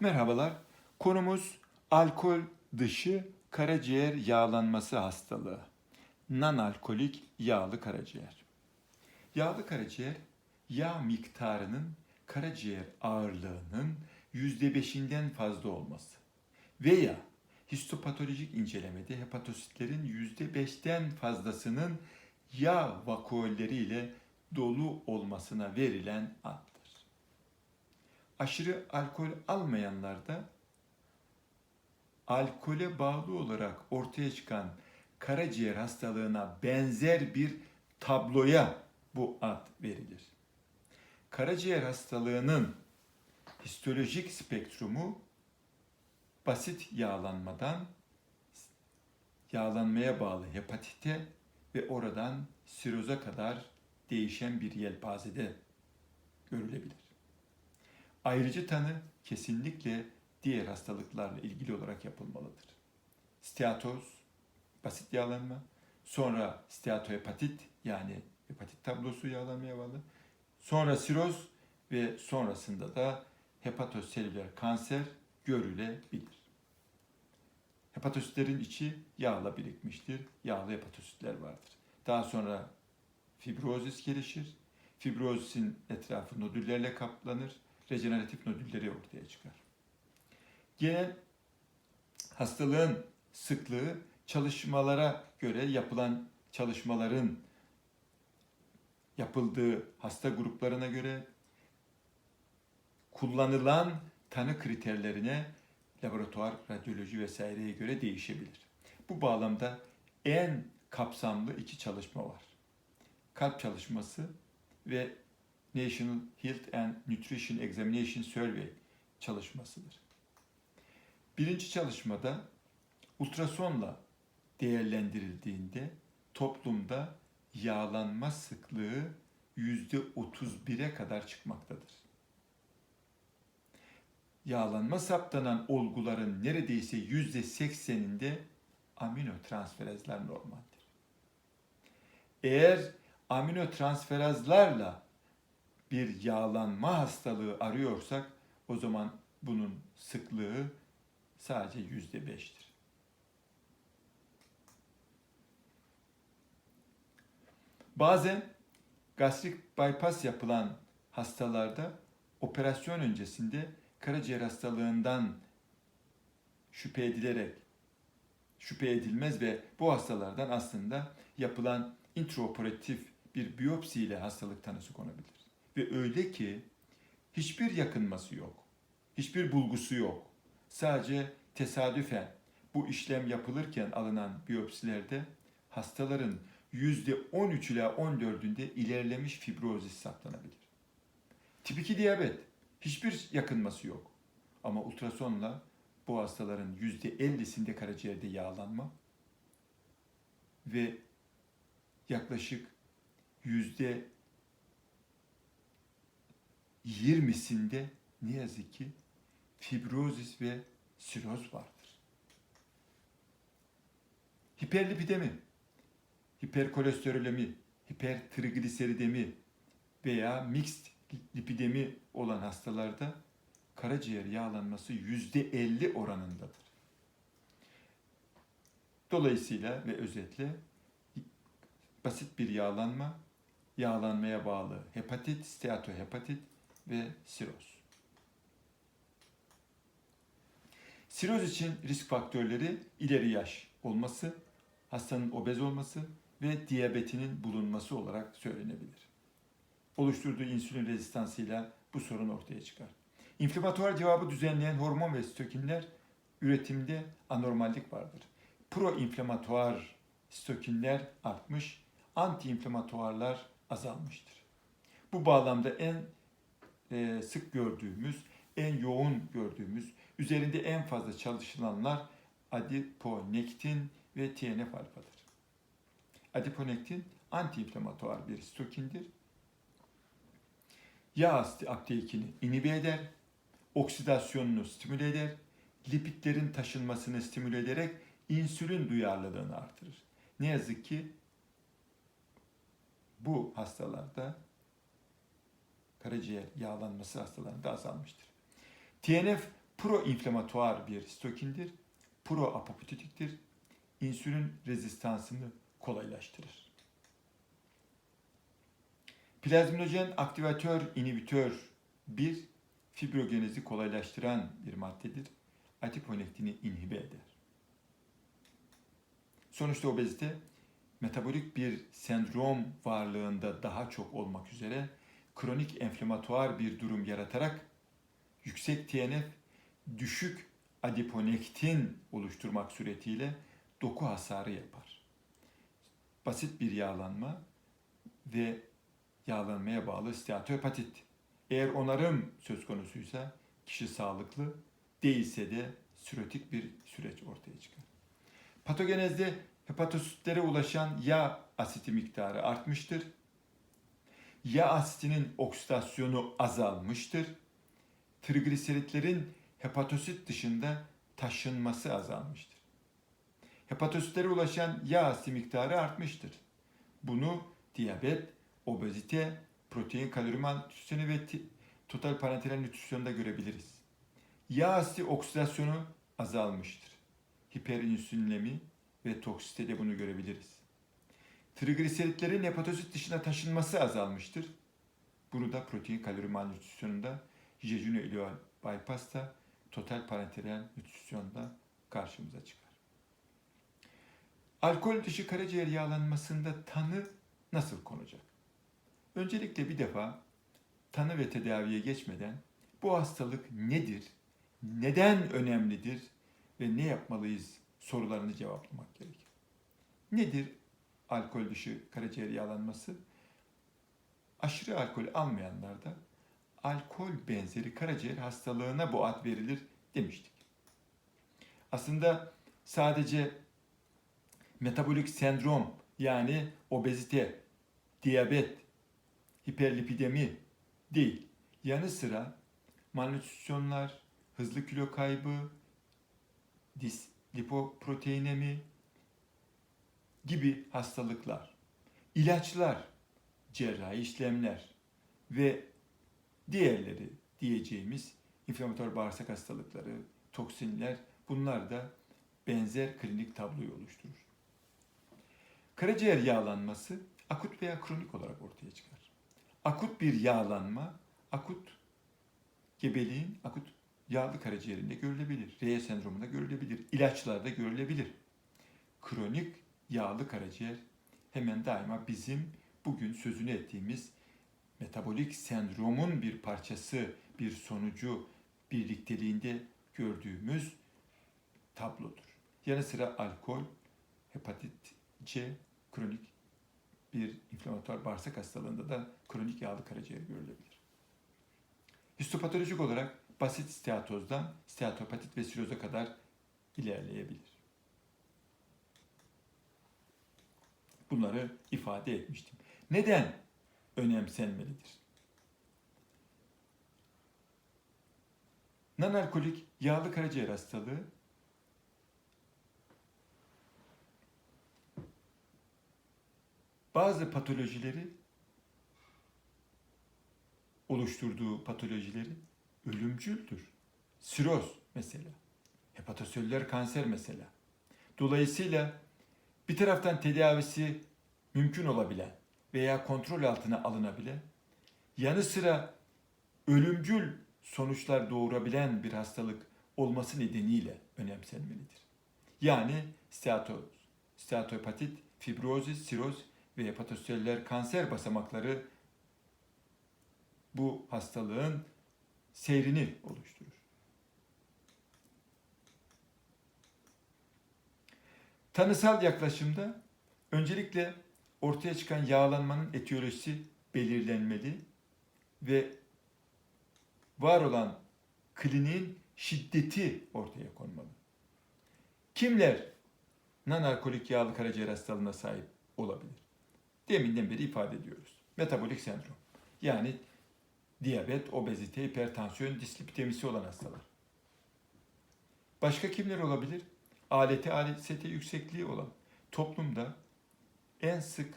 Merhabalar. Konumuz alkol dışı karaciğer yağlanması hastalığı. Non-alkolik yağlı karaciğer. Yağlı karaciğer yağ miktarının karaciğer ağırlığının %5'inden fazla olması veya histopatolojik incelemede hepatositlerin %5'ten fazlasının yağ vakuolleriyle dolu olmasına verilen addır. Aşırı alkol almayanlarda alkole bağlı olarak ortaya çıkan karaciğer hastalığına benzer bir tabloya bu ad verilir. Karaciğer hastalığının histolojik spektrumu basit yağlanmadan yağlanmaya bağlı hepatite ve oradan siroza kadar değişen bir yelpazede görülebilir. Ayrıcı tanı kesinlikle diğer hastalıklarla ilgili olarak yapılmalıdır. Steatoz, basit yağlanma, sonra steatohepatit yani hepatit tablosu yağlanmaya bağlı, sonra siroz ve sonrasında da hepatoselüler kanser görülebilir. Hepatositlerin içi yağla birikmiştir. Yağlı hepatositler vardır. Daha sonra fibrozis gelişir. Fibrozisin etrafı nodüllerle kaplanır. Rejeneratif nodülleri ortaya çıkar. Genel hastalığın sıklığı çalışmalara göre yapılan çalışmaların yapıldığı hasta gruplarına göre kullanılan tanı kriterlerine laboratuvar, radyoloji vesaireye göre değişebilir. Bu bağlamda en kapsamlı iki çalışma var. Kalp çalışması ve National Health and Nutrition Examination Survey çalışmasıdır. Birinci çalışmada ultrasonla değerlendirildiğinde toplumda yağlanma sıklığı %31'e kadar çıkmaktadır. Yağlanma saptanan olguların neredeyse %80'inde aminotransferazlar normaldir. Eğer aminotransferazlarla bir yağlanma hastalığı arıyorsak o zaman bunun sıklığı sadece yüzde beştir. Bazen gastrik bypass yapılan hastalarda operasyon öncesinde karaciğer hastalığından şüphe edilerek şüphe edilmez ve bu hastalardan aslında yapılan intraoperatif bir biyopsi ile hastalık tanısı konabilir. Ve öyle ki hiçbir yakınması yok. Hiçbir bulgusu yok. Sadece tesadüfen bu işlem yapılırken alınan biyopsilerde hastaların %13 ila 14'ünde ilerlemiş fibrozis saptanabilir. Tip 2 diyabet hiçbir yakınması yok. Ama ultrasonla bu hastaların %50'sinde karaciğerde yağlanma ve yaklaşık yüzde 20'sinde ne yazık ki fibrozis ve siroz vardır. Hiperlipidemi, hiperkolesterolemi, hipertrigliseridemi veya mixed lipidemi olan hastalarda karaciğer yağlanması yüzde 50 oranındadır. Dolayısıyla ve özetle basit bir yağlanma, yağlanmaya bağlı hepatit, steatohepatit ve siroz. Siroz için risk faktörleri ileri yaş olması, hastanın obez olması ve diyabetinin bulunması olarak söylenebilir. Oluşturduğu insülin rezistansıyla bu sorun ortaya çıkar. İnflamatuar cevabı düzenleyen hormon ve stokinler üretimde anormallik vardır. Proinflamatuar stokinler artmış, antiinflamatuarlar azalmıştır. Bu bağlamda en e, sık gördüğümüz, en yoğun gördüğümüz, üzerinde en fazla çalışılanlar adiponektin ve TNF alfadır. Adiponektin antiinflamatuar bir stokindir. Yağ uptake'ini inhibe eder, oksidasyonunu stimüle eder, lipidlerin taşınmasını stimüle ederek insülin duyarlılığını artırır. Ne yazık ki bu hastalarda karaciğer yağlanması hastalarında azalmıştır. TNF proinflamatuar bir stokindir. Proapoptotiktir. İnsülin rezistansını kolaylaştırır. Plazminojen aktivatör inhibitör 1 fibrogenezi kolaylaştıran bir maddedir. Adiponektini inhibe eder. Sonuçta obezite metabolik bir sendrom varlığında daha çok olmak üzere kronik enflamatuar bir durum yaratarak yüksek TNF, düşük adiponektin oluşturmak suretiyle doku hasarı yapar. Basit bir yağlanma ve yağlanmaya bağlı steatohepatit. Eğer onarım söz konusuysa kişi sağlıklı, değilse de sürotik bir süreç ortaya çıkar. Patogenezde hepatositlere ulaşan yağ asiti miktarı artmıştır. Yağ asitinin oksidasyonu azalmıştır. Trigliseritlerin hepatosit dışında taşınması azalmıştır. Hepatositlere ulaşan yağ asiti miktarı artmıştır. Bunu diyabet, obezite, protein kalori malnütrisyonu ve total parenteral nütrisyonda görebiliriz. Yağ asiti oksidasyonu azalmıştır. Hiperinsülinemi ve toksitede bunu görebiliriz. Trigliseritlerin hepatosit dışına taşınması azalmıştır. Bunu da protein kalori malnütrisyonunda, jejunu ileal bypass'ta, total parenteral nütrisyonda karşımıza çıkar. Alkol dışı karaciğer yağlanmasında tanı nasıl konacak? Öncelikle bir defa tanı ve tedaviye geçmeden bu hastalık nedir, neden önemlidir ve ne yapmalıyız sorularını cevaplamak gerekir. Nedir alkol dışı karaciğer yağlanması? Aşırı alkol almayanlarda alkol benzeri karaciğer hastalığına bu ad verilir demiştik. Aslında sadece metabolik sendrom yani obezite, diyabet, hiperlipidemi değil. Yanı sıra malnütrisyonlar, hızlı kilo kaybı, dislipoproteinemi gibi hastalıklar, ilaçlar, cerrahi işlemler ve diğerleri diyeceğimiz inflamatuar bağırsak hastalıkları, toksinler bunlar da benzer klinik tabloyu oluşturur. Karaciğer yağlanması akut veya kronik olarak ortaya çıkar. Akut bir yağlanma, akut gebeliğin akut yağlı karaciğerinde görülebilir. Reye sendromunda görülebilir. İlaçlarda görülebilir. Kronik yağlı karaciğer hemen daima bizim bugün sözünü ettiğimiz metabolik sendromun bir parçası, bir sonucu birlikteliğinde gördüğümüz tablodur. Yanı sıra alkol, hepatit C, kronik bir inflamatuar bağırsak hastalığında da kronik yağlı karaciğer görülebilir. Histopatolojik olarak basit steatozdan steatopatit ve siroza kadar ilerleyebilir. Bunları ifade etmiştim. Neden önemsenmelidir? Nanalkolik yağlı karaciğer hastalığı bazı patolojileri oluşturduğu patolojileri ölümcüldür. Siroz mesela, hepatoselüler kanser mesela. Dolayısıyla bir taraftan tedavisi mümkün olabilen veya kontrol altına alınabilen, yanı sıra ölümcül sonuçlar doğurabilen bir hastalık olması nedeniyle önemsenmelidir. Yani steatoz, steatohepatit, fibrozis, siroz ve hepatoselüler kanser basamakları bu hastalığın seyrini oluşturur. Tanısal yaklaşımda öncelikle ortaya çıkan yağlanmanın etiyolojisi belirlenmeli ve var olan kliniğin şiddeti ortaya konmalı. Kimler nanarkolik yağlı karaciğer hastalığına sahip olabilir? Deminden beri ifade ediyoruz. Metabolik sendrom. Yani diyabet, obezite, hipertansiyon, dislipidemisi olan hastalar. Başka kimler olabilir? ALT, AST yüksekliği olan. Toplumda en sık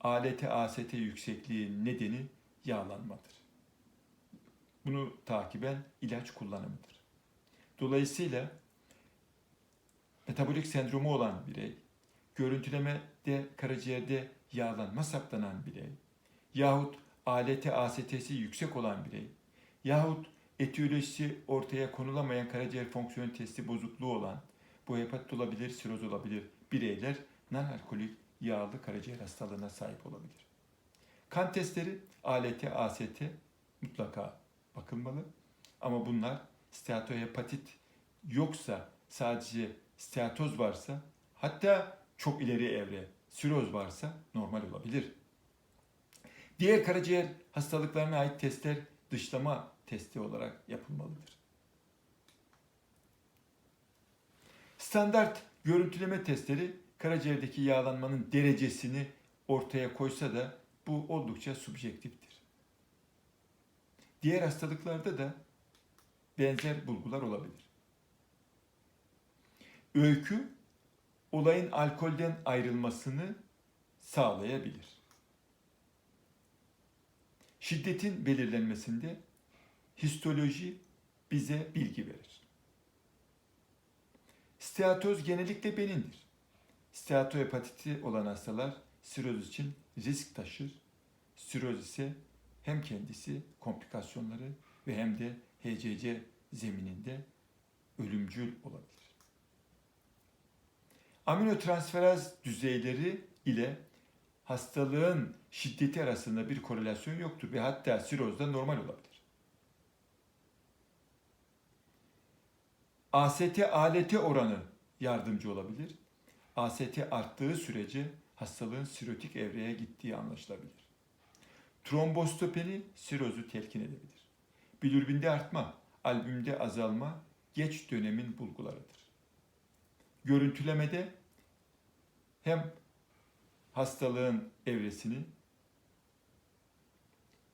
ALT, AST yüksekliği nedeni yağlanmadır. Bunu takiben ilaç kullanımıdır. Dolayısıyla metabolik sendromu olan birey, görüntülemede karaciğerde yağlanma saptanan birey, yahut ALT, AST'si yüksek olan birey, yahut etiyolojisi ortaya konulamayan karaciğer fonksiyon testi bozukluğu olan, bu hepatit olabilir, siroz olabilir bireyler non-alkolik yağlı karaciğer hastalığına sahip olabilir. Kan testleri ALT, AST mutlaka bakılmalı. Ama bunlar steatohepatit yoksa sadece steatoz varsa hatta çok ileri evre siroz varsa normal olabilir. Diğer karaciğer hastalıklarına ait testler dışlama testi olarak yapılmalıdır. Standart görüntüleme testleri karaciğerdeki yağlanmanın derecesini ortaya koysa da bu oldukça subjektiftir. Diğer hastalıklarda da benzer bulgular olabilir. Öykü olayın alkolden ayrılmasını sağlayabilir. Şiddetin belirlenmesinde histoloji bize bilgi verir. Steatoz genellikle benindir. Steatohepatiti olan hastalar siroz için risk taşır. Siroz ise hem kendisi komplikasyonları ve hem de HCC zemininde ölümcül olabilir. Aminotransferaz düzeyleri ile hastalığın şiddeti arasında bir korelasyon yoktur ve hatta sirozda normal olabilir. AST ALT oranı yardımcı olabilir. AST arttığı sürece hastalığın sirotik evreye gittiği anlaşılabilir. Trombostopeni sirozu telkin edebilir. Bilirubinde artma, albümde azalma geç dönemin bulgularıdır. Görüntülemede hem hastalığın evresini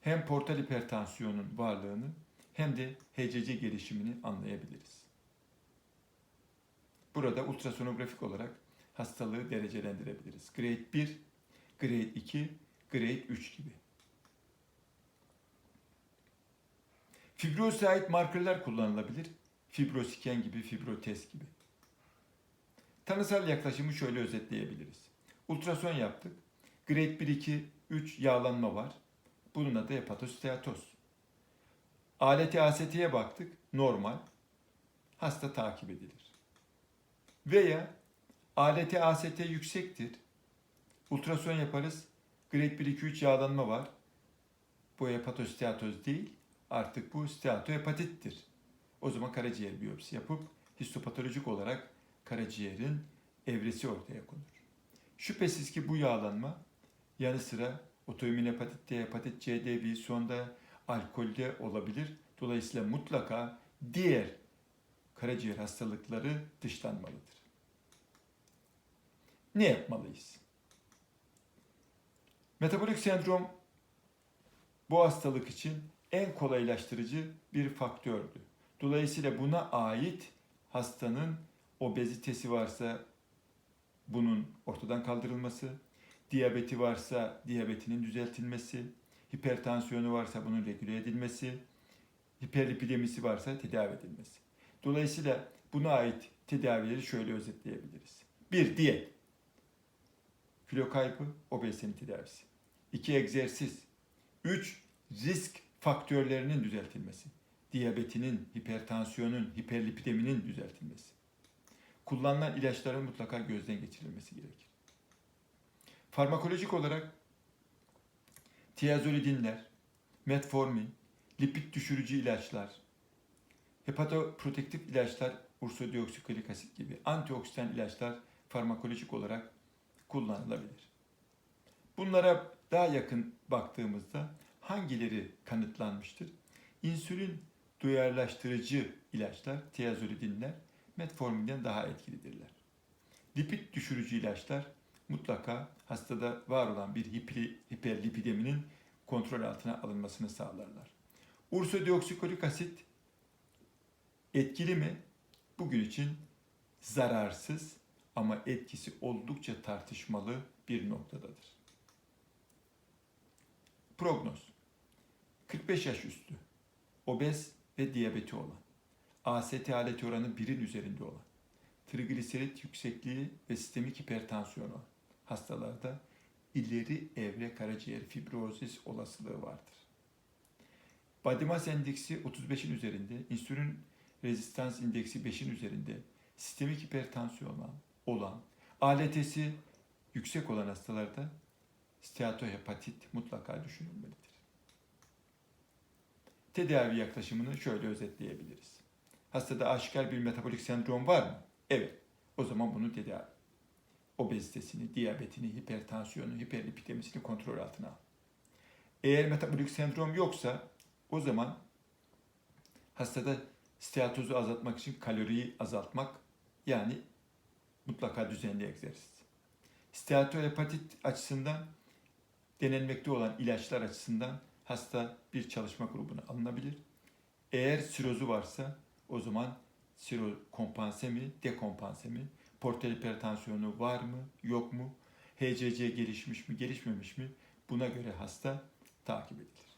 hem portal hipertansiyonun varlığını hem de HCC gelişimini anlayabiliriz. Burada ultrasonografik olarak hastalığı derecelendirebiliriz. Grade 1, Grade 2, Grade 3 gibi. Fibrozise ait markerlar kullanılabilir. Fibrosiken gibi, fibrotest gibi. Tanısal yaklaşımı şöyle özetleyebiliriz. Ultrason yaptık. Grade 1, 2, 3 yağlanma var. Bunun adı hepatosteatoz. ALT AST'ye baktık. Normal. Hasta takip edilir. Veya ALT AST yüksektir. Ultrason yaparız. Grade 1, 2, 3 yağlanma var. Bu hepatosteatoz değil. Artık bu steatohepatittir. O zaman karaciğer biyopsi yapıp histopatolojik olarak karaciğerin evresi ortaya konur. Şüphesiz ki bu yağlanma yanı sıra otoimmün hepatit D, hepatit C, D, V, sonda alkolde olabilir. Dolayısıyla mutlaka diğer karaciğer hastalıkları dışlanmalıdır. Ne yapmalıyız? Metabolik sendrom bu hastalık için en kolaylaştırıcı bir faktördü. Dolayısıyla buna ait hastanın obezitesi varsa bunun ortadan kaldırılması, diyabeti varsa diyabetinin düzeltilmesi, hipertansiyonu varsa bunun regüle edilmesi, hiperlipidemisi varsa tedavi edilmesi. Dolayısıyla buna ait tedavileri şöyle özetleyebiliriz. Bir, diyet. Kilo kaybı, obezitenin tedavisi. İki, egzersiz. Üç, risk faktörlerinin düzeltilmesi. Diyabetinin, hipertansiyonun, hiperlipideminin düzeltilmesi. Kullanılan ilaçların mutlaka gözden geçirilmesi gerekir. Farmakolojik olarak tiazolidinler, metformin, lipid düşürücü ilaçlar, hepatoprotektif ilaçlar, ursodioksiklik asit gibi antioksidan ilaçlar farmakolojik olarak kullanılabilir. Bunlara daha yakın baktığımızda hangileri kanıtlanmıştır? İnsülin duyarlaştırıcı ilaçlar, tiazolidinler metforminden daha etkilidirler. Lipid düşürücü ilaçlar mutlaka hastada var olan bir hiperlipideminin kontrol altına alınmasını sağlarlar. Ursodioksiklik asit etkili mi? Bugün için zararsız ama etkisi oldukça tartışmalı bir noktadadır. Prognoz 45 yaş üstü, obez ve diyabeti olan, AST aleti oranı 1'in üzerinde olan, trigliserit yüksekliği ve sistemik hipertansiyonu hastalarda ileri evre karaciğer fibrozis olasılığı vardır. Body mass endeksi 35'in üzerinde, insülin rezistans indeksi 5'in üzerinde, sistemik hipertansiyon olan, olan ALT'si yüksek olan hastalarda steatohepatit mutlaka düşünülmelidir. Tedavi yaklaşımını şöyle özetleyebiliriz. Hastada aşikar bir metabolik sendrom var mı? Evet. O zaman bunu tedavi. Obezitesini, diyabetini, hipertansiyonu, hiperlipidemisini kontrol altına al. Eğer metabolik sendrom yoksa o zaman hastada steatozu azaltmak için kaloriyi azaltmak yani mutlaka düzenli egzersiz. Steatohepatit açısından denenmekte olan ilaçlar açısından hasta bir çalışma grubuna alınabilir. Eğer sirozu varsa o zaman siro kompanse mi, dekompanse mi, portal hipertansiyonu var mı, yok mu, HCC gelişmiş mi, gelişmemiş mi buna göre hasta takip edilir.